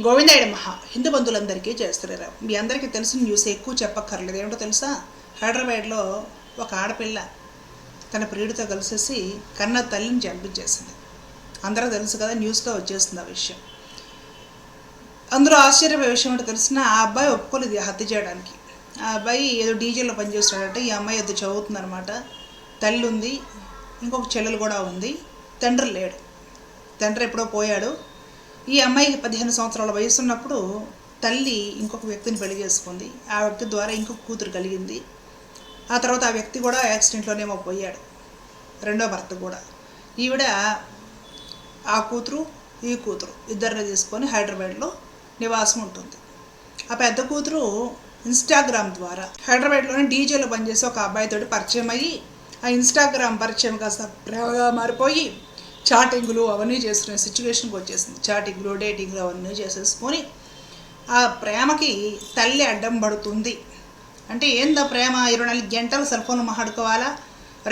గోవిందాయుడు మహా హిందూ బంధువులందరికీ చేస్తున్నారు. మీ అందరికీ తెలిసిన న్యూస్ ఎక్కువ చెప్పక్కర్లేదు. ఏమిటో తెలుసా? హైదరాబాద్లో ఒక ఆడపిల్ల తన ప్రియుడితో కలిసేసి కన్న తల్లిని చంపించేసింది అందరూ తెలుసు కదా న్యూస్లో వచ్చేస్తుంది ఆ విషయం. అందరూ ఆశ్చర్యపోయే విషయం ఏంటో తెలిసిన ఆ అబ్బాయి ఒప్పుకోలేదు హత్య చేయడానికి. ఆ అబ్బాయి ఏదో డీజేలో పనిచేస్తాడంటే ఈ అమ్మాయి ఏదో చదువుతుందనమాట తల్లి ఉంది ఇంకొక చెల్లెలు కూడా ఉంది తండ్రి లేడు. తండ్రి ఎప్పుడో పోయాడు. ఈ అమ్మాయికి పదిహేను సంవత్సరాల వయసు ఉన్నప్పుడు తల్లి ఇంకొక వ్యక్తిని పెళ్ళి చేసుకుంది. ఆ వ్యక్తి ద్వారా ఇంకొక కూతురు కలిగింది. ఆ తర్వాత ఆ వ్యక్తి కూడా యాక్సిడెంట్లోనేమో పోయాడు. రెండో భర్త కూడా. ఈవిడ ఆ కూతురు ఈ కూతురు ఇద్దరిని తీసుకొని హైదరాబాద్లో నివాసం ఉంటుంది. ఆ పెద్ద కూతురు ఇన్స్టాగ్రామ్ ద్వారా హైదరాబాద్లోనే డీజేలో పనిచేసే ఒక అబ్బాయితోటి పరిచయం అయ్యి ఆ ఇన్స్టాగ్రామ్ పరిచయం కాస్త ప్రేమగా మారిపోయి చాటింగ్లు అవన్నీ చేసుకునే సిచ్యువేషన్కి వచ్చేసింది. చాటింగ్లు డేటింగ్లు అవన్నీ చేసేసుకొని ఆ ప్రేమకి తల్లి అడ్డం పడుతుంది. అంటే ఏందా ప్రేమ ఇరవై నాలుగు గంటలు సెల్ ఫోన్ మాట్లాడుకోవాలా?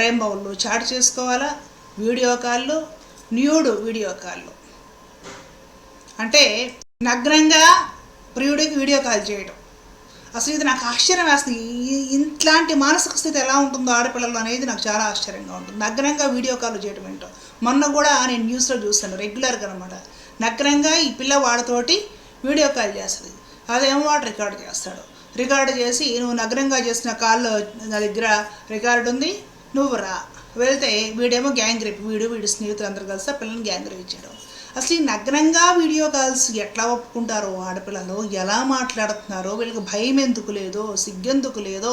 రెయిన్బోళ్ళు చాట్ చేసుకోవాలా? వీడియో కాళ్ళు న్యూడు వీడియో కాళ్ళు అంటే నగ్నంగా ప్రియుడికి వీడియో కాల్ చేయడం అసలు ఇది నాకు ఆశ్చర్యం వేస్తుంది. ఇట్లాంటి మానసిక స్థితి ఎలా ఉంటుందో ఆడపిల్లలు అనేది నాకు చాలా ఆశ్చర్యంగా ఉంటుంది. నగ్నంగా వీడియో కాల్ చేయడం ఏంటో. మొన్న కూడా నేను న్యూస్లో చూస్తాను రెగ్యులర్గా అనమాట నగ్నంగా ఈ పిల్ల వాడితోటి వీడియో కాల్ చేస్తుంది. అదేమో వాడు రికార్డ్ చేస్తాడు. రికార్డు చేసి నువ్వు నగ్నంగా చేసిన కాల్లో నా దగ్గర రికార్డు ఉంది నువ్వు రా. వెళ్తే వీడేమో గ్యాంగ్ రేప్ వీడు వీడు స్నేహితులు అందరు కలిసి ఆ గ్యాంగ్ రేప్ ఇచ్చాడు అసలు ఈ నగ్నంగా వీడియో కాల్స్ ఎట్లా ఒప్పుకుంటారో ఆడపిల్లలు ఎలా మాట్లాడుతున్నారో వీళ్ళకి భయం ఎందుకు లేదో సిగ్గెందుకు లేదో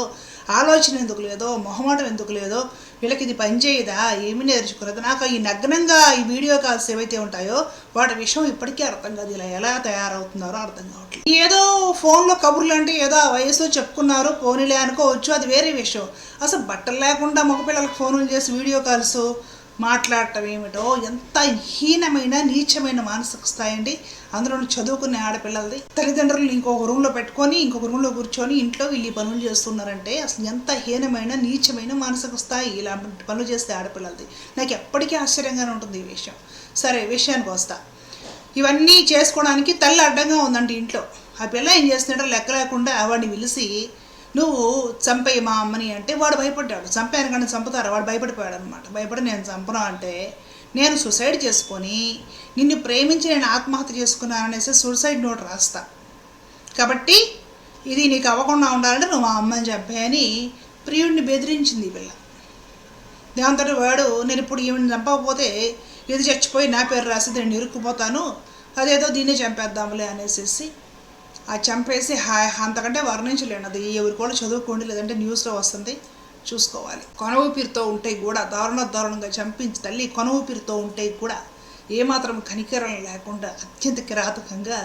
ఆలోచన ఎందుకు లేదో మొహమాటం ఎందుకు లేదో వీళ్ళకి ఇది పనిచేయదా ఏమి నేర్చుకున్నది నాకు ఈ నగ్నంగా ఈ వీడియో కాల్స్ ఏవైతే ఉంటాయో వాటి విషయం ఇప్పటికీ అర్థం కాదు. ఇలా ఎలా తయారవుతున్నారో అర్థం కావట్లేదు. ఏదో ఫోన్లో కబుర్లు అంటే ఏదో ఆ వయసు చెప్పుకున్నారు పోనీలే అనుకోవచ్చు అది వేరే విషయం. అసలు బట్టలు లేకుండా మగపిల్లలకు ఫోన్లు చేసి వీడియో కాల్స్ మాట్లాడటం ఏమిటో ఎంత హీనమైన నీచమైన మానసిక స్థాయి అండి అందులో చదువుకునే ఆడపిల్లలది. తల్లిదండ్రులు ఇంకొక రూమ్లో పెట్టుకొని ఇంకొక రూమ్లో కూర్చొని ఇంట్లో వీళ్ళు ఈ పనులు చేస్తున్నారంటే అసలు ఎంత హీనమైన నీచమైన మానసిక స్థాయి ఇలాంటి పనులు చేస్తే ఆడపిల్లలది. నాకు ఎప్పటికీ ఆశ్చర్యంగానే ఉంటుంది ఈ విషయం. సరే విషయానికి వస్తా. ఇవన్నీ చేసుకోవడానికి తల్లి అడ్డంగా ఉందండి ఇంట్లో. ఆ పిల్ల ఏం చేస్తున్నాడో లెక్క లేకుండా వాడిని పిలిచి నువ్వు చంపేయి మా అమ్మని అంటే వాడు భయపడ్డాడు. చంపాను కానీ చంపుతారా? వాడు భయపడిపోయాడు అనమాట భయపడి నేను చంపను అంటే నేను సూసైడ్ చేసుకొని నిన్ను ప్రేమించి నేను ఆత్మహత్య చేసుకున్నాననేసి సూసైడ్ నోట్ రాస్తా. కాబట్టి ఇది నీకు అవ్వకుండా ఉండాలంటే నువ్వు మా అమ్మని చంపాయని ప్రియుడిని బెదిరించింది ఈ పిల్ల. దాంతో వాడు నేను ఇప్పుడు ఈమెను చంపకపోతే ఇది చచ్చిపోయి నా పేరు రాసి నేను ఇరుక్కుపోతాను. అదేదో దీన్ని చంపేద్దాంలే అనేసి ఆ చంపేసి హాయ్ అంతకంటే వర్ణించలేను. అది ఎవరు కూడా చదువుకోండి లేదంటే న్యూస్లో వస్తుంది. చూసుకోవాలి. కొన ఊపిరితో ఉంటే కూడా దారుణ దారుణంగా చంపించి తల్లి కొన ఊపిరితో ఉంటే కూడా ఏమాత్రం కనికరం లేకుండా అత్యంత కిరాతకంగా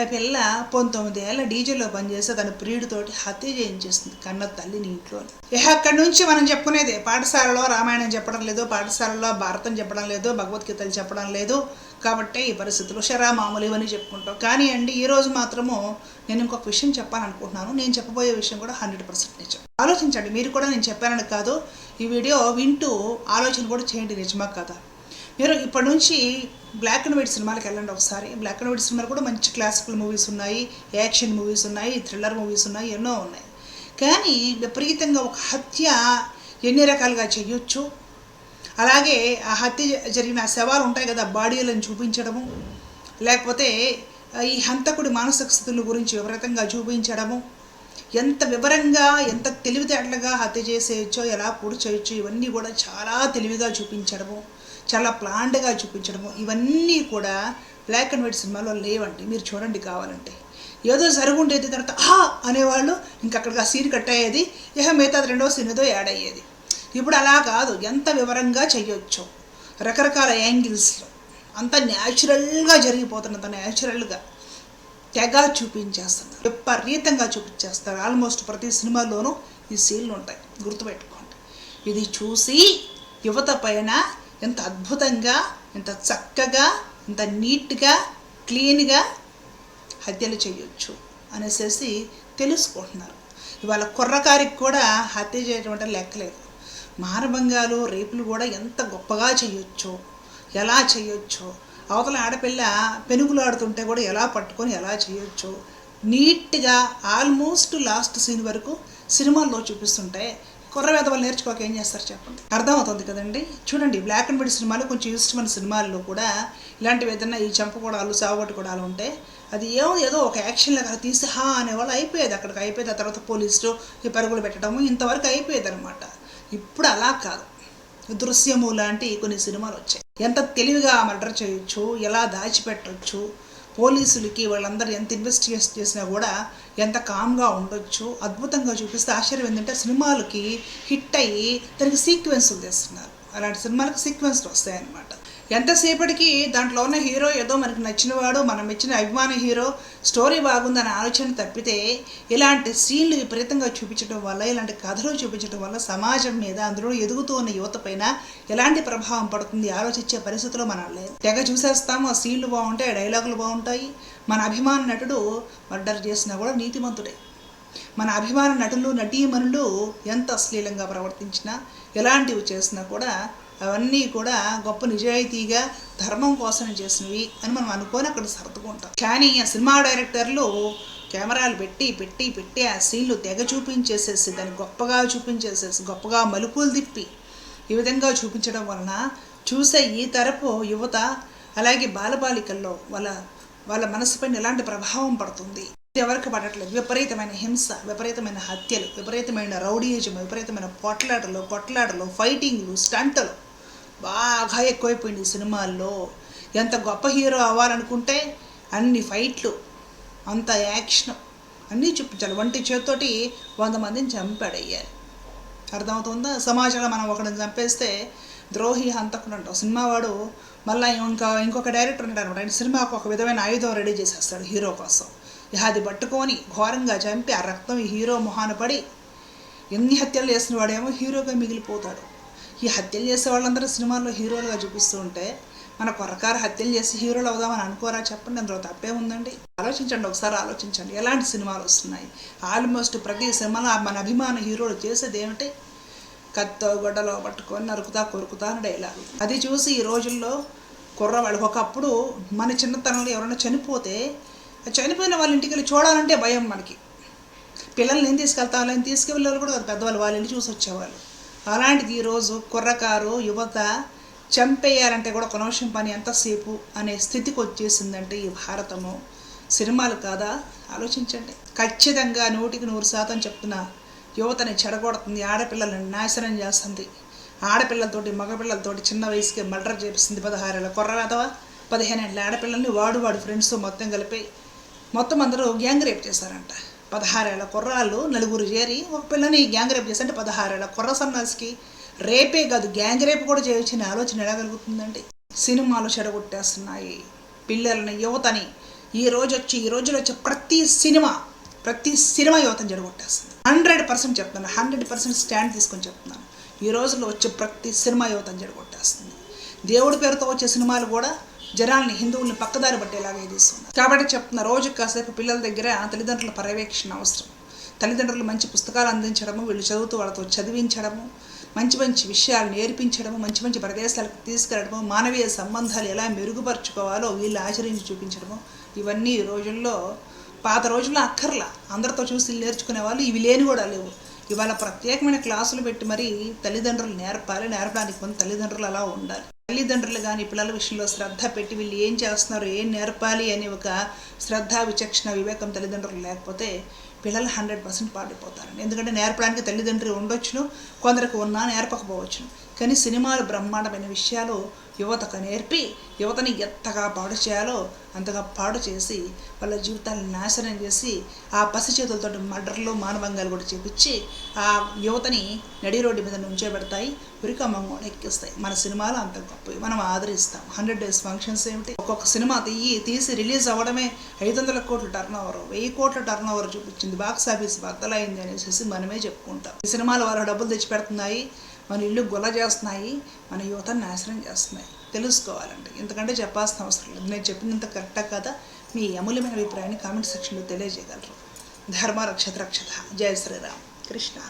ఆ పిల్ల పంతొమ్మిది ఏళ్ళ డీజేలో పనిచేస్తే తన ప్రియుడితోటి హత్య చేయించేస్తుంది కన్న తల్లిని ఇంట్లో ఇహ అక్కడి నుంచి మనం చెప్పుకునేదే పాఠశాలలో రామాయణం చెప్పడం లేదు పాఠశాలలో భారతం చెప్పడం లేదు భగవద్గీతలు చెప్పడం లేదు కాబట్టి ఈ పరిస్థితులు షరా మామూలు ఇవన్నీ చెప్పుకుంటాం. కానీ అండి ఈ రోజు మాత్రము నేను ఇంకొక విషయం చెప్పాలనుకుంటున్నాను. నేను చెప్పబోయే విషయం కూడా హండ్రెడ్ పర్సెంట్ నిజం. ఆలోచించండి మీరు కూడా నేను చెప్పానని కాదు ఈ వీడియో వింటూ ఆలోచన కూడా చేయండి నిజమా కదా? మీరు ఇప్పటి నుంచి బ్లాక్ అండ్ వైట్ సినిమాలకు వెళ్ళండి ఒకసారి. బ్లాక్ అండ్ వైట్ సినిమాలు కూడా మంచి క్లాసికల్ మూవీస్ ఉన్నాయి యాక్షన్ మూవీస్ ఉన్నాయి థ్రిల్లర్ మూవీస్ ఉన్నాయి ఎన్నో ఉన్నాయి. కానీ విపరీతంగా ఒక హత్య ఎన్ని రకాలుగా చేయొచ్చు? అలాగే ఆ హత్య జరిగిన శవాలు ఉంటాయి కదా బాడీలను చూపించడము లేకపోతే ఈ హంతకుడి మానసిక స్థితుల గురించి వివరంగా చూపించడము ఎంత వివరంగా ఎంత తెలివితేటలుగా హత్య చేసేయచ్చో ఎలా పొడి చేయొచ్చు ఇవన్నీ కూడా చాలా తెలివిగా చూపించడము చాలా ప్లాండ్గా చూపించడము ఇవన్నీ కూడా బ్లాక్ అండ్ వైట్ సినిమాలో లేవండి. మీరు చూడండి కావాలంటే. ఏదో జరుగుండేది తర్వాత హా అనేవాళ్ళు ఇంక ఆ సీన్ కట్ అయ్యేది ఇహ మిగతాది రెండో సీన్ ఏదో యాడ్ అయ్యేది. ఇప్పుడు అలా కాదు ఎంత వివరంగా చేయొచ్చో రకరకాల యాంగిల్స్లో అంత న్యాచురల్గా జరిగిపోతున్నంత న్యాచురల్గా తెగ చూపించేస్తున్నారు. విపరీతంగా చూపించేస్తారు ఆల్మోస్ట్ ప్రతి సినిమాలోనూ ఈ సీన్లు ఉంటాయి. గుర్తుపెట్టుకోండి. ఇది చూసి యువత పైన ఎంత అద్భుతంగా ఎంత చక్కగా ఎంత నీట్గా క్లీన్గా హత్యలు చేయొచ్చు అనేసి తెలుసుకుంటున్నారు. ఇవాళ కుర్రకారికి కూడా హత్య చేయడం అంటే లెక్కలేదు. మానభంగాలు రేపులు కూడా ఎంత గొప్పగా చేయొచ్చో ఎలా చేయొచ్చో అవతల ఆడపిల్ల పెనుగులాడుతుంటే కూడా ఎలా పట్టుకొని ఎలా చేయొచ్చు నీట్గా ఆల్మోస్ట్ లాస్ట్ సీన్ వరకు సినిమాల్లో చూపిస్తుంటే కుర్ర వాళ్ళు నేర్చుకోక ఏం చేస్తారు చెప్పండి? అర్థమవుతుంది కదండి? చూడండి బ్లాక్ అండ్ వైట్ సినిమాలు కొంచెం ఇష్టమైన సినిమాల్లో కూడా ఇలాంటివి ఏదైనా ఈ చంపకూడాలు సావగొట్టుకోవడాలు ఉంటే అది ఏమో ఏదో ఒక యాక్షన్ లాగా తీసి హా అనేవాళ్ళు అయిపోయేది అక్కడికి అయిపోయేది. ఆ తర్వాత పోలీసులు ఈ పరుగులు పెట్టడము ఇంతవరకు అయిపోయేది అనమాట ఇప్పుడు అలా కాదు. దృశ్యము లాంటి కొన్ని సినిమాలు వచ్చాయి. ఎంత తెలివిగా మర్డర్ చేయొచ్చు ఎలా దాచిపెట్టచ్చు పోలీసులకి వాళ్ళందరూ ఎంత ఇన్వెస్టిగేట్ చేసినా కూడా ఎంత కామ్గా ఉండొచ్చు అద్భుతంగా చూపిస్తే ఆశ్చర్యం ఏంటంటే సినిమాలకి హిట్ అయ్యి దానికి సీక్వెన్స్లు తెస్తున్నారు. అలాంటి సినిమాలకు సీక్వెన్స్లు వస్తాయన్నమాట. ఎంతసేపటికి దాంట్లో ఉన్న హీరో ఏదో మనకు నచ్చినవాడు మనం ఇచ్చిన అభిమాన హీరో స్టోరీ బాగుందనే ఆలోచన తప్పితే ఇలాంటి సీన్లు విపరీతంగా చూపించడం వల్ల ఇలాంటి కథలు చూపించడం వల్ల సమాజం మీద అందులో ఎదుగుతూ ఉన్న యువత పైన ఎలాంటి ప్రభావం పడుతుంది ఆలోచించే పరిస్థితిలో మనం లేదు తెగ చూసేస్తాము ఆ సీన్లు బాగుంటాయి ఆ డైలాగులు బాగుంటాయి. మన అభిమాన నటుడు మర్డర్ చేసినా కూడా నీతిమంతుడే. మన అభిమాన నటులు నటీమణులు ఎంత అశ్లీలంగా ప్రవర్తించినా ఎలాంటివి చేసినా కూడా అవన్నీ కూడా గొప్ప నిజాయితీగా ధర్మం కోసం చేసినవి అని మనం అనుకొని అక్కడ సర్దుకుంటాం. కానీ ఆ సినిమా డైరెక్టర్లు కెమెరాలు పెట్టి పెట్టి పెట్టి ఆ సీన్లు తెగ చూపించేసేసి దాన్ని గొప్పగా చూపించేసేసి గొప్పగా మలుపులు తిప్పి ఈ విధంగా చూపించడం వలన చూసే ఈ తరపు యువత అలాగే బాలబాలికల్లో వాళ్ళ వాళ్ళ మనసుపైన ఎలాంటి ప్రభావం పడుతుంది? ఇది ఎవరికి పడట్లేదు. విపరీతమైన హింస విపరీతమైన హత్యలు విపరీతమైన రౌడీయిజం విపరీతమైన పొట్లాటలు కొట్లాటలు ఫైటింగ్లు స్టంటలు బాగా ఎక్కువైపోయింది సినిమాల్లో. ఎంత గొప్ప హీరో అవ్వాలనుకుంటే అన్ని ఫైట్లు అంత యాక్షన్ అన్నీ చూపించాలి. వంటి చేతితోటి వంద మందిని చంపాడయ్యారు. అర్థమవుతుందా? సమాజంలో మనం ఒకరిని చంపేస్తే ద్రోహి హంతకుడు అంటాం. సినిమా వాడు మళ్ళీ ఇంకా ఇంకొక డైరెక్టర్ ఉంటాడు అనమాట. ఆయన సినిమాకు ఒక విధమైన ఆయుధం రెడీ చేసేస్తాడు హీరో కోసం. అది పట్టుకొని ఘోరంగా చంపి ఆ రక్తం ఈ హీరో మొహాన పడి ఎన్ని హత్యలు చేసిన వాడేమో హీరోగా మిగిలిపోతాడు. ఈ హత్యలు చేసే వాళ్ళందరూ సినిమాల్లో హీరోలుగా చూపిస్తూ ఉంటే మన కొరకారు హత్యలు చేసి హీరోలు అవుదామని అనుకోరా చెప్పండి అందులో తప్పే ఉందండి. ఆలోచించండి ఒకసారి ఆలోచించండి. ఎలాంటి సినిమాలు వస్తున్నాయి? ఆల్మోస్ట్ ప్రతి సినిమాలో మన అభిమాన హీరోలు చేసేది ఏమిటి? కత్తో గొడ్డలో పట్టుకొని నరుకుతా కొరుకుతా అని డైలాగ్ అది చూసి ఈ రోజుల్లో కుర్రవాళ్ళు ఒకప్పుడు మన చిన్నతనంలో ఎవరైనా చనిపోతే చనిపోయిన వాళ్ళ ఇంటికి వెళ్ళి చూడాలంటే భయం మనకి. పిల్లల్ని ఏం తీసుకెళ్తా వాళ్ళని తీసుకెళ్ళే కూడా పెద్దవాళ్ళు వాళ్ళు వెళ్ళి చూసి వచ్చేవాళ్ళు. అలాంటిది ఈరోజు కుర్రకారు యువత చంపేయాలంటే కూడా కొనవశం పని ఎంతసేపు అనే స్థితికి వచ్చేసిందంటే ఈ భారతము. సినిమాలు కాదా? ఆలోచించండి. ఖచ్చితంగా నూటికి నూరు శాతం చెప్తున్న యువతని చెడగొడుతుంది ఆడపిల్లలను నాశనం చేస్తుంది. ఆడపిల్లలతోటి మగపిల్లలతోటి చిన్న వయసుకే మర్డర్ చేపిస్తుంది పదహారేళ్ళ కుర్రవేదవా పదిహేనేళ్ళ ఆడపిల్లల్ని వాడు వాడు ఫ్రెండ్స్తో మొత్తం కలిపి మొత్తం అందరూ గ్యాంగ్ రేప్ చేశారంట. పదహారేళ్ళ కుర్రాళ్ళు నలుగురు చేరి ఒక పిల్లని గ్యాంగ్ రేప్ అంటే పదహారేళ్ళ కుర్ర సన్నాసికి రేపే కాదు గ్యాంగ్ రేప్ కూడా చేయొచ్చిన ఆలోచన ఎలా కలుగుతుందండి సినిమాలు చెడగొట్టేస్తున్నాయి. పిల్లలని యువతని ఈ రోజు వచ్చి ఈ రోజులో వచ్చే ప్రతి సినిమా ప్రతి సినిమా యువతని చెడగొట్టేస్తుంది. హండ్రెడ్ పర్సెంట్ చెప్తున్నాను హండ్రెడ్ పర్సెంట్ స్టాండ్ తీసుకొని చెప్తున్నాను. ఈ రోజుల్లో వచ్చే ప్రతి సినిమా యువతని చెడగొట్టేస్తుంది. దేవుడి పేరుతో వచ్చే సినిమాలు కూడా జనాల్ని హిందువుల్ని పక్కదారి పట్టేలాగా తీస్తున్నారు కాబట్టి చెప్తున్న రోజు కాసేపు పిల్లల దగ్గర తల్లిదండ్రుల పర్యవేక్షణ అవసరం. తల్లిదండ్రులు మంచి పుస్తకాలు అందించడము వీళ్ళు చదువుతూ వాళ్ళతో చదివించడము మంచి మంచి విషయాలు నేర్పించడము మంచి మంచి ప్రదేశాలకు తీసుకెళ్ళడము మానవీయ సంబంధాలు ఎలా మెరుగుపరుచుకోవాలో వీళ్ళు ఆచరించి చూపించడము ఇవన్నీ ఈ రోజుల్లో పాత రోజుల్లో అక్కర్లా. అందరితో చూసి నేర్చుకునే వాళ్ళు ఇవి లేని కూడా లేవు. ఇవాళ ప్రత్యేకమైన క్లాసులు పెట్టి మరీ తల్లిదండ్రులు నేర్పాలి నేర్పడానికి కొంత తల్లిదండ్రులు అలా ఉండాలి. తల్లిదండ్రులు కానీ పిల్లల విషయంలో శ్రద్ధ పెట్టి వీళ్ళు ఏం చేస్తున్నారు ఏం నేర్పాలి అనే ఒక శ్రద్ధ విచక్షణ వివేకం తల్లిదండ్రులు లేకపోతే పిల్లలు హండ్రెడ్ పర్సెంట్ పాడైపోతారు ఎందుకంటే నేర్పడానికి తల్లిదండ్రులు ఉండొచ్చును కొందరికి ఉన్నా నేర్పకపోవచ్చును. కానీ సినిమాలు బ్రహ్మాండమైన విషయాలు యువతకు నేర్పి యువతని ఎంతగా పాడు చేయాలో అంతగా పాడు చేసి వాళ్ళ జీవితాన్ని నాశనం చేసి ఆ పసి చేతులతో మర్డర్లు మానభంగాలు కూడా చేపించి ఆ యువతని నడి రోడ్డు మీద నుంచోబెడతాయి ఉరికమ్మం కూడా ఎక్కిస్తాయి. మన సినిమాలు అంత గొప్పవి. మనం ఆదరిస్తాం. హండ్రెడ్ డేస్ ఫంక్షన్స్ ఏమిటి? ఒక్కొక్క సినిమా తీయి తీసి రిలీజ్ అవ్వడమే ఐదు వందల కోట్ల టర్న్ ఓవర్ వెయ్యి కోట్ల టర్న్ ఓవర్ చూపించింది బాక్స్ ఆఫీస్ బద్దలైంది అనేసి మనమే చెప్పుకుంటాం. ఈ సినిమాలు వాళ్ళ డబ్బులు తెచ్చి పెడుతున్నాయి మన ఇల్లు గుల చేస్తున్నాయి మన యువతను నాశనం చేస్తున్నాయి. తెలుసుకోవాలండి. ఎందుకంటే చెప్పాల్సిన అవసరం లేదు. నేను చెప్పినంత కరెక్టా కదా? మీ అమూల్యమైన అభిప్రాయాన్ని కామెంట్ సెక్షన్లో తెలియజేయగలరు. ధర్మ రక్షత రక్షత. జయ శ్రీరామ్. కృష్ణ